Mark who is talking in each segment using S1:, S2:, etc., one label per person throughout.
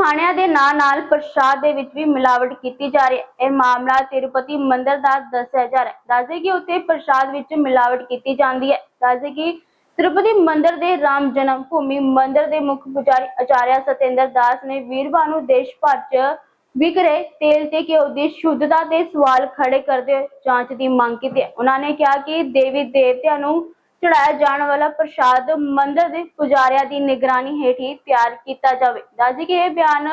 S1: ਖਾਣਿਆਂ ਦੇ ਨਾਲ ਨਾਲ ਪ੍ਰਸ਼ਾਦ ਦੇ ਵਿੱਚ ਵੀ ਮਿਲਾਵਟ ਕੀਤੀ ਜਾ ਰਹੀ ਹੈ। ਇਹ ਮਾਮਲਾ ਤਿਰੂਪਤੀ ਮੰਦਿਰ ਦਾ ਦੱਸਿਆ ਜਾ ਰਿਹਾ ਹੈ। ਦੱਸਦੇ ਕਿ ਉੱਥੇ ਪ੍ਰਸ਼ਾਦ ਵਿੱਚ ਮਿਲਾਵਟ ਕੀਤੀ ਜਾਂਦੀ ਹੈ। ਦੱਸਦੇ ਕਿ ਤਿਰੂਪਤੀ ਮੰਦਿਰ ਦੇ ਰਾਮ ਜਨਮ ਭੂਮੀ ਮੰਦਿਰ ਦੇ ਮੁੱਖ ਪੁਜਾਰੀ ਆਚਾਰਿਆ ਸਤਿੰਦਰ ਦਾਸ ਨੇ ਵੀਰਵਾਰ ਨੂੰ ਦੇਸ਼ ਭਰ 'ਚ ਵਿਕ ਰਹੇ ਤੇਲ ਤੇ ਘਿਓ ਦੀ ਸ਼ੁੱਧਤਾ ਦੇ ਸਵਾਲ ਖੜੇ ਕਰਦੇ ਹੋਏ ਜਾਂਚ ਦੀ ਮੰਗ ਕੀਤੀ ਹੈ। ਉਹਨਾਂ ਨੇ ਕਿਹਾ ਕਿ ਦੇਵੀ ਦੇਵਤਿਆਂ ਨੂੰ ਚੜਾਇਆ ਜਾਣ ਵਾਲਾ ਪ੍ਰਸ਼ਾਦ ਮੰਦਿਰ ਦੇ ਪੁਜਾਰੀਆਂ ਦੀ ਨਿਗਰਾਨੀ ਹੇਠ ਹੀ ਤਿਆਰ ਕੀਤਾ ਜਾਵੇ ਦੱਸਦੇ ਕਿ ਇਹ ਬਿਆਨ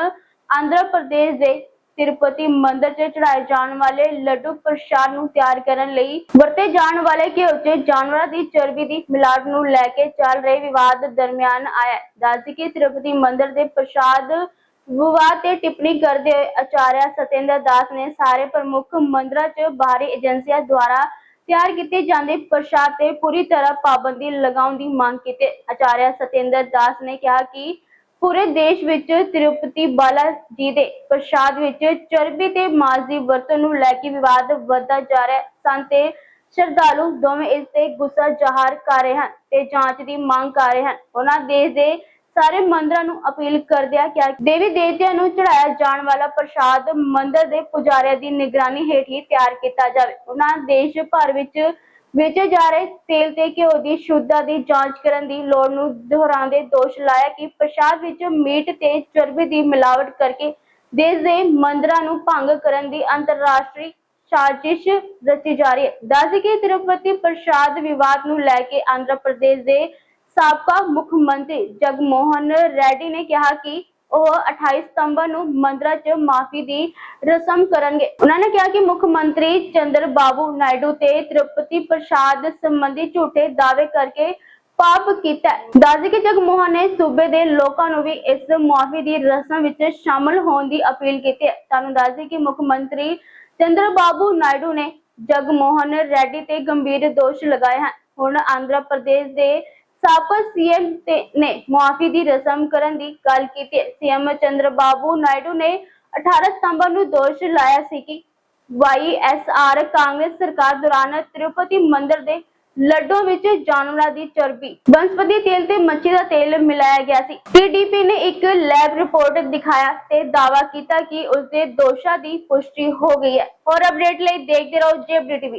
S1: ਆਂਧਰਾ ਪ੍ਰਦੇਸ਼ ਦੇ ਤਿਰੂਪਤੀ ਮੰਦਿਰ 'ਚ ਚੜਾਏ ਜਾਣ ਵਾਲੇ ਲੱਡੂ ਪ੍ਰਸ਼ਾਦ ਨੂੰ ਤਿਆਰ ਕਰਨ ਲਈ ਵਰਤੇ ਜਾਣ ਵਾਲੇ ਘਿਓ 'ਚ ਜਾਨਵਰਾਂ ਦੀ ਚਰਬੀ ਦੀ ਮਿਲਾਵਟ ਨੂੰ ਲੈ ਕੇ ਚੱਲ ਰਹੇ ਵਿਵਾਦ ਦਰਮਿਆਨ ਆਇਆ ਹੈ। ਦੱਸਦੇ ਕਿ ਤਿਰੂਪਤੀ ਮੰਦਿਰ ਦੇ ਪ੍ਰਸ਼ਾਦ ਵਿਵਾਦ ਤੇ ਟਿੱਪਣੀ ਕਰਦੇ ਹੋਏ ਆਚਾਰਿਆ ਸਤਿੰਦਰ ਦਾਸ ਨੇ ਸਾਰੇ ਪ੍ਰਮੁੱਖ ਮੰਦਰਾਂ 'ਚ ਬਾਹਰੀ ਏਜੰਸੀਆਂ ਦੁਆਰਾ ਤਿਆਰ ਕੀਤੇ ਜਾਂਦੇ ਪ੍ਰਸ਼ਾਦ ਤੇ ਪੂਰੀ ਤਰ੍ਹਾਂ ਪਾਬੰਦੀ ਲਗਾਉਣ ਦੀ ਮੰਗ ਕੀਤੀ। ਆਚਾਰਿਆ ਸਤਿੰਦਰ ਦਾਸ ਨੇ ਕਿਹਾ ਕਿ ਪੂਰੇ ਦੇਸ਼ ਵਿੱਚ ਤਿਰੂਪਤੀ ਬਾਲਾ ਜੀ ਦੇ ਪ੍ਰਸ਼ਾਦ ਵਿੱਚ ਚਰਬੀ ਤੇ ਮਾਸ ਦੀ ਵਰਤੋਂ ਨੂੰ ਲੈ ਕੇ ਵਿਵਾਦ ਵਧਦਾ ਜਾ ਰਿਹਾ ਸਨ ਤੇ ਸ਼ਰਧਾਲੂ ਦੋਵੇਂ ਇਸ ਤੇ ਗੁੱਸਾ ਜ਼ਾਹਰ ਕਰ ਰਹੇ ਹਨ ਤੇ ਜਾਂਚ ਦੀ ਮੰਗ ਕਰ ਰਹੇ ਹਨ। ਉਹਨਾਂ ਦੇਸ਼ ਦੇ ਸਾਰੇ ਮੰਦਰਾਂ ਨੂੰ ਅਪੀਲ ਕਰਦਿਆਂ ਕਿਹਾ ਦੇਵੀ ਦੇਵਤਿਆਂ ਨੂੰ ਚੜਾਇਆ ਜਾਣ ਵਾਲਾ ਪ੍ਰਸ਼ਾਦ ਮੰਦਰ ਦੇ ਪੁਜਾਰੀਆਂ ਦੀ ਨਿਗਰਾਨੀ ਹੇਠ ਹੀ ਤਿਆਰ ਕੀਤਾ ਜਾਵੇ। ਉਹਨਾਂ ਦੇਸ਼ ਭਰ ਵਿੱਚ ਵੇਚੇ ਜਾ ਰਹੇ ਤੇਲ ਤੇ ਘਿਓ ਦੀ ਸ਼ੁੱਧਤਾ ਦੀ ਜਾਂਚ ਕਰਨ ਦੀ ਲੋੜ ਨੂੰ ਦੁਹਰਾਉਂਦੇ ਦੋਸ਼ ਲਾਇਆ ਕਿ ਪ੍ਰਸ਼ਾਦ ਵਿੱਚ ਮੀਟ ਤੇ ਚਰਬੀ ਦੀ ਮਿਲਾਵਟ ਕਰਕੇ ਦੇਸ਼ ਦੇ ਮੰਦਰਾਂ ਨੂੰ ਭੰਗ ਕਰਨ ਦੀ ਅੰਤਰਰਾਸ਼ਟਰੀ ਸਾਜ਼ਿਸ਼ ਰਚੀ ਜਾ ਰਹੀ ਹੈ। ਦੱਸ ਕਿ ਤਿਰੂਪਤੀ ਪ੍ਰਸ਼ਾਦ ਵਿਵਾਦ ਨੂੰ ਲੈ ਕੇ ਆਂਧਰਾ ਪ੍ਰਦੇਸ਼ ਦੇ ਸਾਬਕਾ ਮੁੱਖ ਮੰਤਰੀ ਜਗਮੋਹਨ ਰੈਡੀ ਨੇ ਕਿਹਾ ਕਿ ਉਹ 28 ਸਤੰਬਰ ਨੂੰ ਮੰਦਰਾਂ 'ਚ ਮਾਫੀ ਦੀ ਰਸਮ ਕਰਨਗੇ। ਉਹਨਾਂ ਨੇ ਕਿਹਾ ਕਿ ਮੁੱਖ ਮੰਤਰੀ ਚੰਦਰ ਬਾਬੂ ਨਾਇਡੂ ਤੇ ਤਿਰੂਪਤੀ ਪ੍ਰਸ਼ਾਦ ਸੰਬੰਧੀ ਝੂਠੇ ਦਾਅਵੇ ਕਰਕੇ ਪਾਪ ਕੀਤਾ ਹੈ। ਦੱਸਦੇ ਜਗਮੋਹਨ ਨੇ ਸੂਬੇ ਦੇ ਲੋਕਾਂ ਨੂੰ ਵੀ ਇਸ ਮਾਫੀ ਦੀ ਰਸਮ ਵਿੱਚ ਸ਼ਾਮਲ ਹੋਣ ਦੀ ਅਪੀਲ ਕੀਤੀ ਹੈ। ਤੁਹਾਨੂੰ ਦੱਸਦੇ ਕਿ ਮੁੱਖ ਮੰਤਰੀ ਚੰਦਰ ਬਾਬੂ ਨਾਇਡੂ ਨੇ ਜਗਮੋਹਨ ਰੈਡੀ ਤੇ ਗੰਭੀਰ ਦੋਸ਼ ਲਗਾਏ ਹਨ। ਹੁਣ ਆਂਧਰਾ ਪ੍ਰਦੇਸ਼ ਦੇ ਸਾਬਕਾ ਸੀਐਮ ਤੇ ਨੇ ਮੁਆਫੀ ਦੀ ਰਸਮ ਕਰਨ ਦੀ ਗੱਲ ਕੀਤੀ। ਸੀਐਮ ਚੰਦਰ ਬਾਬੂ ਨਾਇਡੂ ਨੇ 18 ਸਤੰਬਰ ਨੂੰ ਦੋਸ਼ ਲਾਇਆ ਸੀ ਕਿ ਵਾਈਐਸਆਰ ਕਾਂਗਰਸ ਸਰਕਾਰ ਦੌਰਾਨ ਤਿਰੂਪਤੀ ਮੰਦਿਰ ਦੇ ਲੱਡੂਆਂ ਵਿੱਚ ਜਾਨਵਰਾਂ ਦੀ ਚਰਬੀ, ਬਨਸਪਤੀ ਤੇਲ ਤੇ ਮੱਛੀ ਦਾ ਤੇਲ ਮਿਲਾਇਆ ਗਿਆ ਸੀ। ਟੀਡੀਪੀ ਨੇ ਇੱਕ ਲੈਬ ਰਿਪੋਰਟ ਦਿਖਾਇਆ ਤੇ ਦਾਅਵਾ ਕੀਤਾ ਕਿ ਉਸ ਦੇ ਦੋਸ਼ਾਂ ਦੀ ਪੁਸ਼ਟੀ ਹੋ ਗਈ ਹੈ। ਹੋਰ ਅਪਡੇਟ ਲਈ ਦੇਖਦੇ ਰਹੋ ਜੇਬਡੀ ਟੀਵੀ।